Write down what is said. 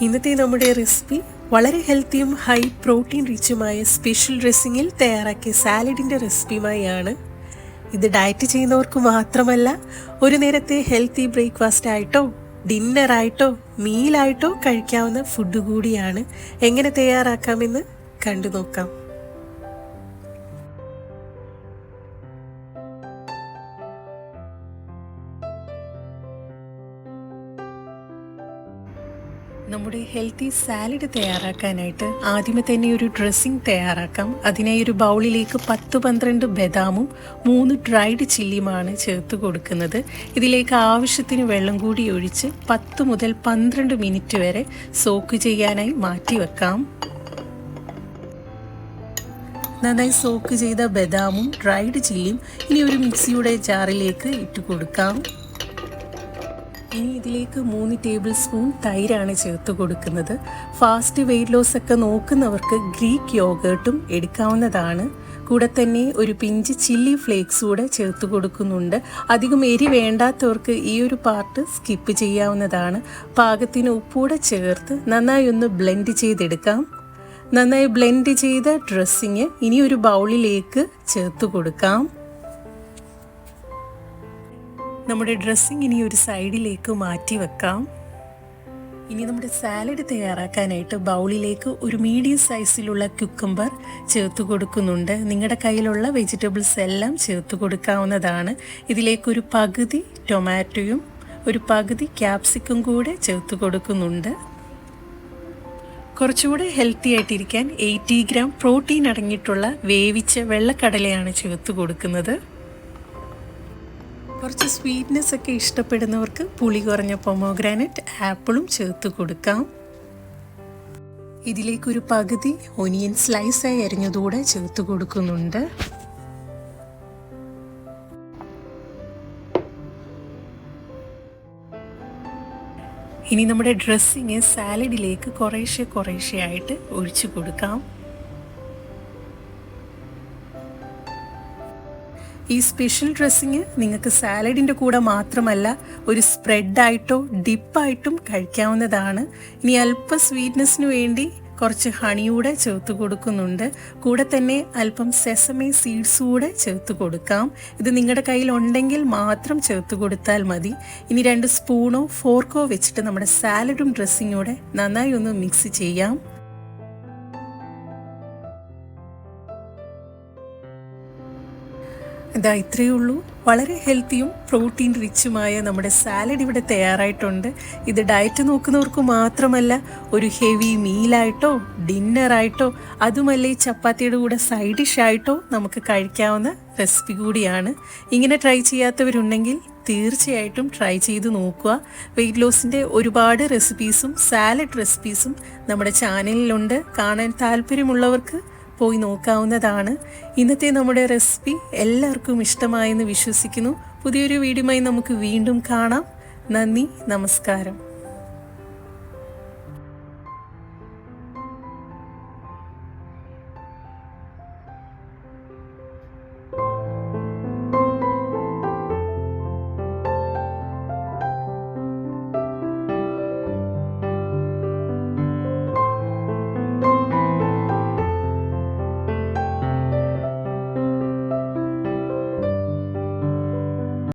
ഇന്നത്തെ നമ്മുടെ റെസിപ്പി വളരെ ഹെൽത്തിയും ഹൈ പ്രോട്ടീൻ റിച്ചുമായ സ്പെഷ്യൽ ഡ്രസ്സിങ്ങിൽ തയ്യാറാക്കിയ സാലഡിന്റെ റെസിപ്പിയുമായാണ് ഇത് ഡയറ്റ് ചെയ്യുന്നവർക്ക് മാത്രമല്ല ഒരു നേരത്തെ ഹെൽത്തി ബ്രേക്ക്ഫാസ്റ്റ് ആയിട്ടോ ഡിന്നറായിട്ടോ മീലായിട്ടോ കഴിക്കാവുന്ന ഫുഡ് കൂടിയാണ് എങ്ങനെ തയ്യാറാക്കാമെന്ന് കണ്ടു നോക്കാം നമ്മുടെ ഹെൽത്തി സാലഡ് തയ്യാറാക്കാനായിട്ട് ആദ്യമേ തന്നെ ഒരു ഡ്രസ്സിംഗ് തയ്യാറാക്കാം. അതിനായി ഒരു ബൗളിലേക്ക് പത്ത് പന്ത്രണ്ട് ബദാമും മൂന്ന് ഡ്രൈഡ് ചില്ലിയുമാണ് ചേർത്ത് കൊടുക്കുന്നത്. ഇതിലേക്ക് ആവശ്യത്തിന് വെള്ളം കൂടി ഒഴിച്ച് പത്ത് മുതൽ പന്ത്രണ്ട് മിനിറ്റ് വരെ സോക്ക് ചെയ്യാനായി മാറ്റി വെക്കാം. നന്നായി സോക്ക് ചെയ്ത ബദാമും ഡ്രൈഡ് ചില്ലിയും ഇനി ഒരു മിക്സിയുടെ ജാറിലേക്ക് ഇട്ട് കൊടുക്കാം. ഇനി ഇതിലേക്ക് മൂന്ന് ടേബിൾ സ്പൂൺ തൈരാണ് ചേർത്ത് കൊടുക്കുന്നത്. ഫാസ്റ്റ് വെയിറ്റ് ലോസ് ഒക്കെ നോക്കുന്നവർക്ക് ഗ്രീക്ക് യോഗേർട്ടും എടുക്കാവുന്നതാണ്. കൂടെ തന്നെ ഒരു പിഞ്ച് ചില്ലി ഫ്ലേക്സ് കൂടെ ചേർത്ത് കൊടുക്കുന്നുണ്ട്. അധികം എരി വേണ്ടാത്തവർക്ക് ഈ ഒരു പാർട്ട് സ്കിപ്പ് ചെയ്യാവുന്നതാണ്. പാകത്തിന് ഉപ്പൂടെ ചേർത്ത് നന്നായി ഒന്ന് ബ്ലെൻഡ് ചെയ്തെടുക്കാം. നന്നായി ബ്ലെൻഡ് ചെയ്ത ഡ്രസ്സിങ് ഇനി ഒരു ബൗളിലേക്ക് ചേർത്ത് കൊടുക്കാം. നമ്മുടെ ഡ്രസ്സിങ് ഇനി ഒരു സൈഡിലേക്ക് മാറ്റി വെക്കാം. ഇനി നമ്മുടെ സാലഡ് തയ്യാറാക്കാനായിട്ട് ബൗളിലേക്ക് ഒരു മീഡിയം സൈസിലുള്ള ക്യുക്കമ്പർ ചേർത്ത് കൊടുക്കുന്നുണ്ട്. നിങ്ങളുടെ കയ്യിലുള്ള വെജിറ്റബിൾസ് എല്ലാം ചേർത്ത് കൊടുക്കാവുന്നതാണ്. ഇതിലേക്കൊരു പകുതി ടൊമാറ്റോയും ഒരു പകുതി ക്യാപ്സിക്കും കൂടെ ചേർത്ത് കൊടുക്കുന്നുണ്ട്. കുറച്ചുകൂടെ ഹെൽത്തി ആയിട്ടിരിക്കാൻ എയ്റ്റി ഗ്രാം പ്രോട്ടീൻ അടങ്ങിയിട്ടുള്ള വേവിച്ച വെള്ളക്കടലയാണ് ചേർത്ത് കൊടുക്കുന്നത്. കുറച്ച് സ്വീറ്റ്നെസ് ഒക്കെ ഇഷ്ടപ്പെടുന്നവർക്ക് പുളി കുറഞ്ഞ പൊമോഗ്രാനറ്റ് ആപ്പിളും ചേർത്ത് കൊടുക്കാം. ഇതിലേക്കൊരു പകുതി ഒനിയൻ സ്ലൈസായി അരിഞ്ഞതുകൂടെ ചേർത്ത് കൊടുക്കുന്നുണ്ട്. ഇനി നമ്മുടെ ഡ്രസ്സിങ് സാലഡിലേക്ക് കുറേശ്ശെ കുറേശ്ശെ ആയിട്ട് ഒഴിച്ചു കൊടുക്കാം. ഈ സ്പെഷ്യൽ ഡ്രസ്സിങ് നിങ്ങൾക്ക് സാലഡിന്റെ കൂടെ മാത്രമല്ല ഒരു സ്പ്രെഡായിട്ടോ ഡിപ്പായിട്ടും കഴിക്കാവുന്നതാണ്. ഇനി അല്പ സ്വീറ്റ്നെസ്സിന് വേണ്ടി കുറച്ച് ഹണിയൂടെ ചേർത്ത് കൊടുക്കുന്നുണ്ട്. കൂടെ തന്നെ അല്പം സെസമേ സീഡ്സ് കൂടെ ചേർത്ത് കൊടുക്കാം. ഇത് നിങ്ങളുടെ കയ്യിൽ ഉണ്ടെങ്കിൽ മാത്രം ചേർത്ത് കൊടുത്താൽ മതി. ഇനി രണ്ട് സ്പൂണോ ഫോർക്കോ വെച്ചിട്ട് നമ്മുടെ സാലഡും ഡ്രസ്സിങ്ങൂടെ നന്നായി ഒന്ന് മിക്സ് ചെയ്യാം. ഇതാ ഇത്രയേ ഉള്ളൂ. വളരെ ഹെൽത്തിയും പ്രോട്ടീൻ റിച്ചുമായ നമ്മുടെ സാലഡ് ഇവിടെ തയ്യാറായിട്ടുണ്ട്. ഇത് ഡയറ്റ് നോക്കുന്നവർക്ക് മാത്രമല്ല ഒരു ഹെവി മീലായിട്ടോ ഡിന്നറായിട്ടോ അതുമല്ല ചപ്പാത്തിയുടെ കൂടെ സൈഡ് ഡിഷായിട്ടോ നമുക്ക് കഴിക്കാവുന്ന റെസിപ്പി കൂടിയാണ്. ഇങ്ങനെ ട്രൈ ചെയ്യാത്തവരുണ്ടെങ്കിൽ തീർച്ചയായിട്ടും ട്രൈ ചെയ്ത് നോക്കുക. വെയിറ്റ് ലോസിന്റെ ഒരുപാട് റെസിപ്പീസും സാലഡ് റെസിപ്പീസും നമ്മുടെ ചാനലിലുണ്ട് കാണാൻ താല്പര്യമുള്ളവർക്ക് പോയി നോക്കാവുന്നതാണ്. ഇന്നത്തെ നമ്മുടെ റെസിപ്പി എല്ലാവർക്കും ഇഷ്ടമായെന്ന് വിശ്വസിക്കുന്നു. പുതിയൊരു വീഡിയോയുമായി നമുക്ക് വീണ്ടും കാണാം. നന്ദി നമസ്കാരം.